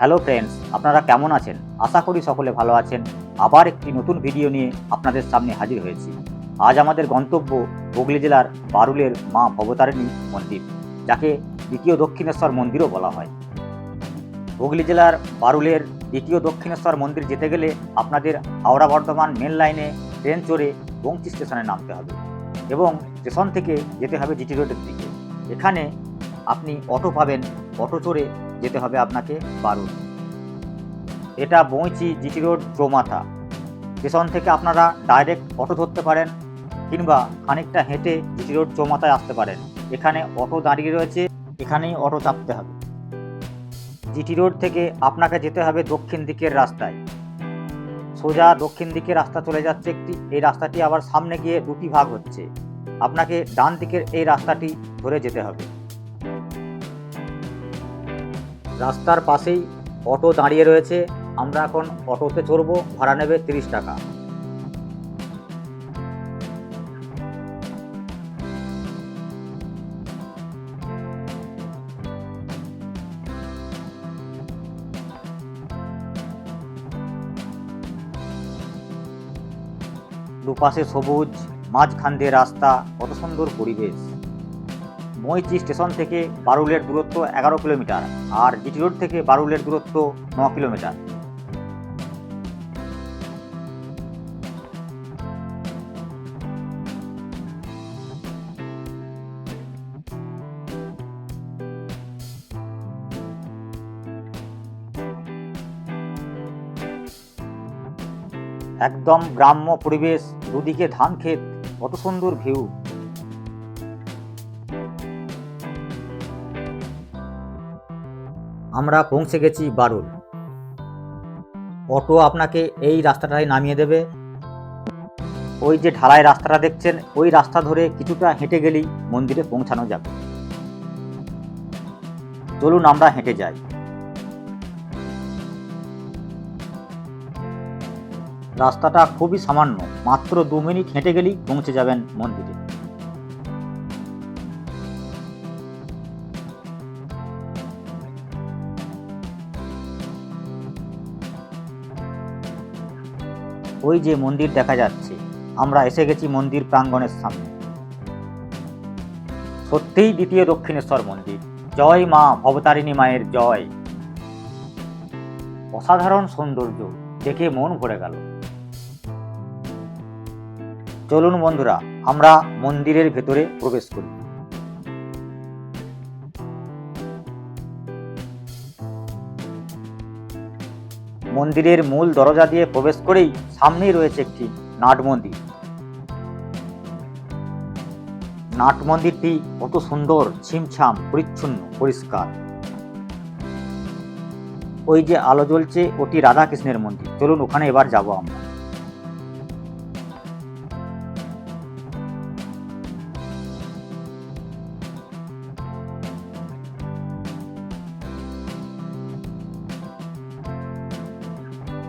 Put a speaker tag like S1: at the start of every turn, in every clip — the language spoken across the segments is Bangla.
S1: হ্যালো ফ্রেন্ডস, আপনারা কেমন আছেন? আশা করি সকলে ভালো আছেন। আবার একটি নতুন ভিডিও নিয়ে আপনাদের সামনে হাজির হয়েছি। আজ আমাদের গন্তব্য হুগলি জেলার বারুলের মা ভবতারিণী মন্দির, যাকে দ্বিতীয় দক্ষিণেশ্বর মন্দিরও বলা হয়। হুগলি জেলার বারুলের দ্বিতীয় দক্ষিণেশ্বর মন্দির যেতে গেলে আপনাদের হাওড়া বর্ধমান মেন লাইনে ট্রেন চড়ে বংচি স্টেশনে নামতে হবে এবং স্টেশন থেকে যেতে হবে জিটি রোডের দিকে। এখানে আপনি অটো পাবেন। অটো চড়ে যেতে হবে আপনাকে বারুল এটা বইচি জিটি রোড চৌমাথা স্টেশন থেকে আপনারা ডাইরেক্ট অটো ধরতে পারেন কিংবা খানিকটা হেঁটে জিটি রোড চৌমাথায় আসতে পারেন। এখানে অটো দাঁড়িয়ে রয়েছে, এখানেই অটো চাপতে হবে। জিটি রোড থেকে আপনাকে যেতে হবে দক্ষিণ দিকের রাস্তায়। সোজা দক্ষিণ দিকে রাস্তা চলে যাচ্ছে একটি, এই রাস্তাটি আবার সামনে গিয়ে দুটি ভাগ হচ্ছে। আপনাকে ডান দিকের এই রাস্তাটি ধরে যেতে হবে। রাস্তার পাশেই অটো দাঁড়িয়ে রয়েছে। আমরা এখন অটোতে চড়বো, ভাড়া নেবে তিরিশ টাকা। দুপাশে সবুজ, মাঝখান দিয়ে রাস্তা, কত সুন্দর পরিবেশ। মইচি স্টেশন থেকে বারুলের দূরত্ব এগারো কিলোমিটার আর জিটি রোড থেকে বারুলের দূরত্ব ন কিলোমিটার। একদম গ্রাম্য পরিবেশ, দুদিকে ধান ক্ষেত কত সুন্দর ভিউ। আমরা পৌঁছে গেছি বারুল। অটো আপনাকে এই রাস্তাটায় নামিয়ে দেবে। ওই যে ঢালাই রাস্তাটা দেখছেন, ওই রাস্তা ধরে কিছুটা হেঁটে গেলেই মন্দিরে পৌঁছানো যাবে। চলুন আমরা হেঁটে যাই। রাস্তাটা খুবই সামান্য, মাত্র দু মিনিট হেঁটে গেলেই পৌঁছে যাবেন মন্দিরে। ওই যে মন্দির দেখা যাচ্ছে। আমরা এসে গেছি মন্দির প্রাঙ্গণের সামনে। সত্যিই দ্বিতীয় দক্ষিণেশ্বর মন্দির। জয় মা ভবতারিণী মায়ের জয়। অসাধারণ সৌন্দর্য দেখে মন ভরে গেল। চলুন বন্ধুরা, আমরা মন্দিরের ভেতরে প্রবেশ করি। মন্দিরের মূল দরজা দিয়ে প্রবেশ করেই সামনেই রয়েছে একটি নাট মন্দির। নাট মন্দিরটি কত সুন্দর, ছিমছাম, পরিচ্ছন্ন, পরিষ্কার। ওই যে আলো জ্বলছে, ওটি রাধাকৃষ্ণের মন্দির। চলুন ওখানে এবার যাব আমরা।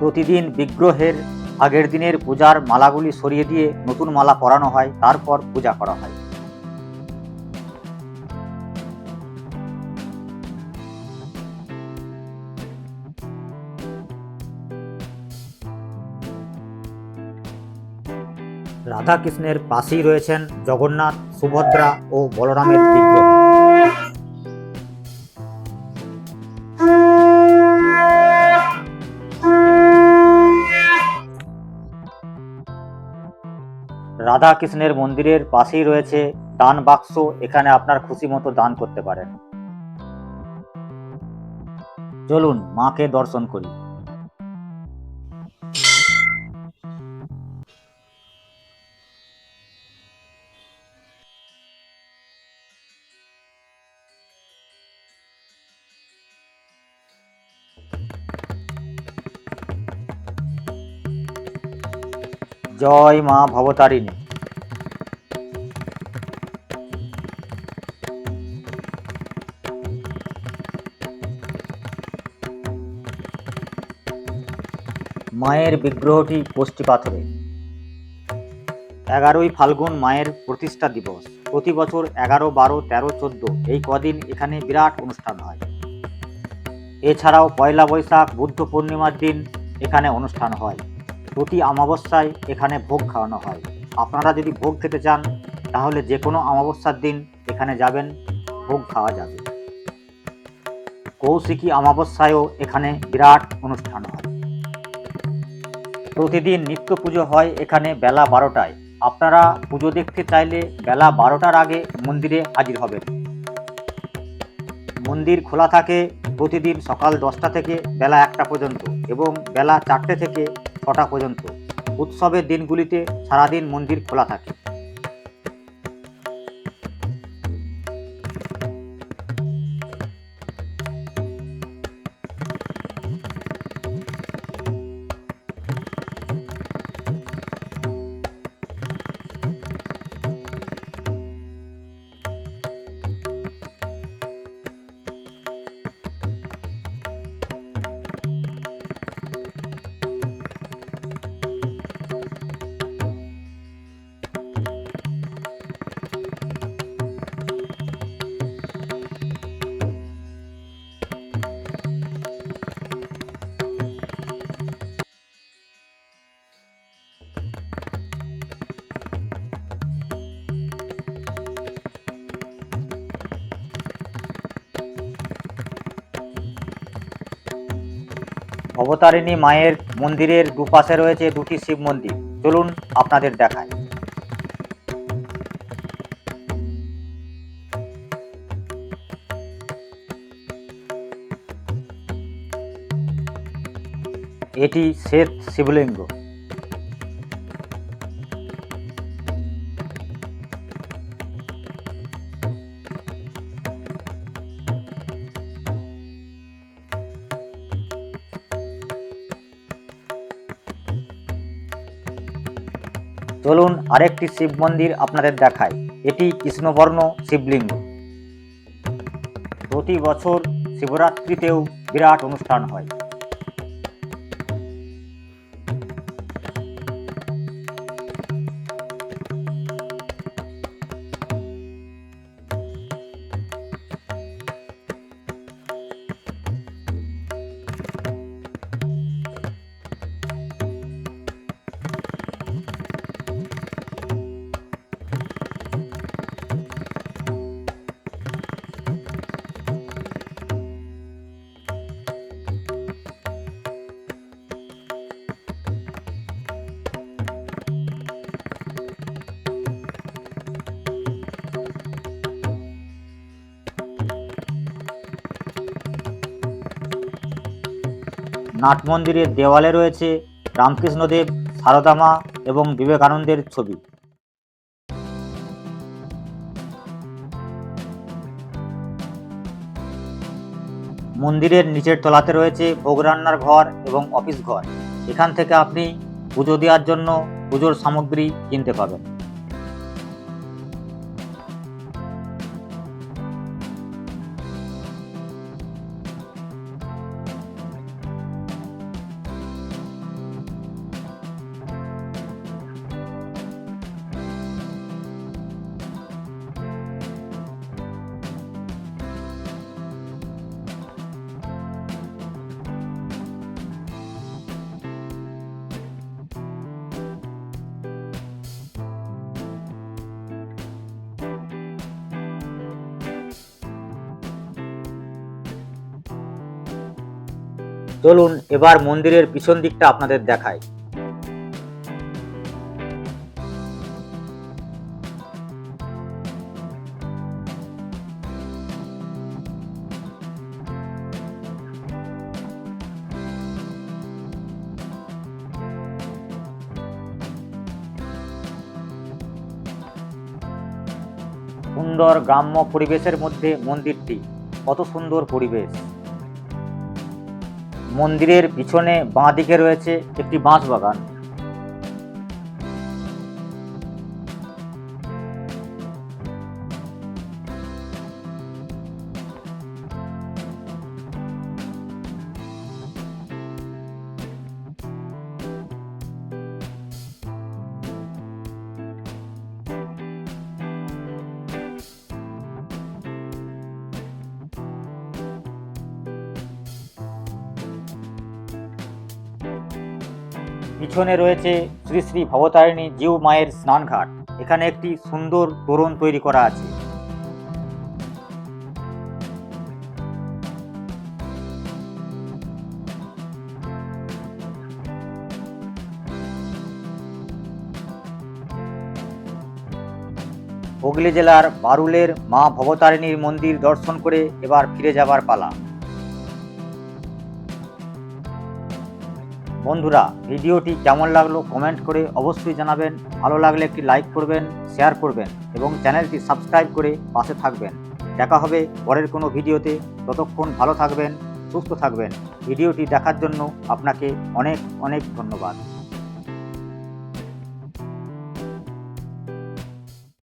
S1: প্রতিদিন বিগ্রহের আগের দিনের পূজার মালাগুলি সরিয়ে দিয়ে নতুন মালা পরানো হয়, তারপর পূজা করা হয়। রাধাকৃষ্ণের পাশেই রয়েছেন জগন্নাথ, সুভদ্রা ও বলরামের বিগ্রহ। রাধা কৃষ্ণের মন্দিরের পাশেই রয়েছে দান বাক্স, এখানে আপনার খুশি মতো দান করতে পারেন। চলুন মাকে দর্শন করি। জয় মা ভবতারিণী। মায়ের বিগ্রহটি কোষ্ঠী পাথরে। এগারোই ফাল্গুন মায়ের প্রতিষ্ঠা দিবস। প্রতি বছর এগারো, বারো, তেরো, চোদ্দ এই কদিন এখানে বিরাট অনুষ্ঠান হয়। এছাড়াও পয়লা বৈশাখ, বুদ্ধ পূর্ণিমার দিন এখানে অনুষ্ঠান হয়। প্রতি অমাবস্যায় এখানে ভোগ খাওয়ানো হয়। আপনারা যদি ভোগ খেতে চান, তাহলে যে কোনো অমাবস্যার দিন এখানে যাবেন, ভোগ খাওয়া যাবে। কৌশিকী অমাবস্যায়ও এখানে বিরাট অনুষ্ঠান হয়। প্রতিদিন নিত্য পুজো হয় এখানে বেলা বারোটায়। আপনারা পুজো দেখতে চাইলে বেলা বারোটার আগে মন্দিরে হাজির হবেন। মন্দির খোলা থাকে প্রতিদিন সকাল দশটা থেকে বেলা একটা পর্যন্ত এবং বেলা চারটে থেকে ছটা পর্যন্ত। উৎসবের দিনগুলিতে সারাদিন মন্দির খোলা থাকে। অবতারিণী মায়ের মন্দিরের দুপাশে রয়েছে দুটি শিব মন্দির। চলুন আপনাদের দেখায় এটি শ্বেত শিবলিঙ্গ। চলুন আরেকটি শিব মন্দির আপনাদের দেখায় এটি কৃষ্ণবর্ণ শিবলিঙ্গ। প্রতি বছর শিবরাত্রিতেও বিরাট অনুষ্ঠান হয়। নাট মন্দিরের দেওয়ালে রয়েছে রামকৃষ্ণদেব, সারদামা এবং বিবেকানন্দের ছবি। মন্দিরের নিচের তলাতে রয়েছে ভোগ রান্নার ঘর এবং অফিস ঘর। এখান থেকে আপনি পুজো দেওয়ার জন্য পুজোর সামগ্রী কিনতে পাবেন। চলুন এবার মন্দিরের পিছন দিকটা আপনাদের দেখায় সুন্দর গ্রাম্য পরিবেশের মধ্যে মন্দিরটি, কত সুন্দর পরিবেশ। মন্দিরের পিছনে বাঁ দিকে রয়েছে একটি বাঁশ বাগান। পিছনে রয়েছে শ্রী শ্রী ভবতারিণী জিউ মায়ের স্নানঘাট। এখানে একটি সুন্দর তোরণ তৈরি করা আছে। হুগলি জেলার বারুলের মা ভবতারিণীর মন্দির দর্শন করে এবার ফিরে যাবার পালা। বন্ধুরা, ভিডিওটি কেমন লাগল কমেন্ট করে অবশ্যই জানাবেন। ভালো লাগলে একটি লাইক করবেন শেয়ার করবেন এবং চ্যানেলটি সাবস্ক্রাইব করে পাশে থাকবেন। দেখা হবে পরের কোনো ভিডিওতে। ততক্ষণ ভালো থাকবেন, সুস্থ থাকবেন। ভিডিওটি দেখার জন্য আপনাকে অনেক অনেক ধন্যবাদ।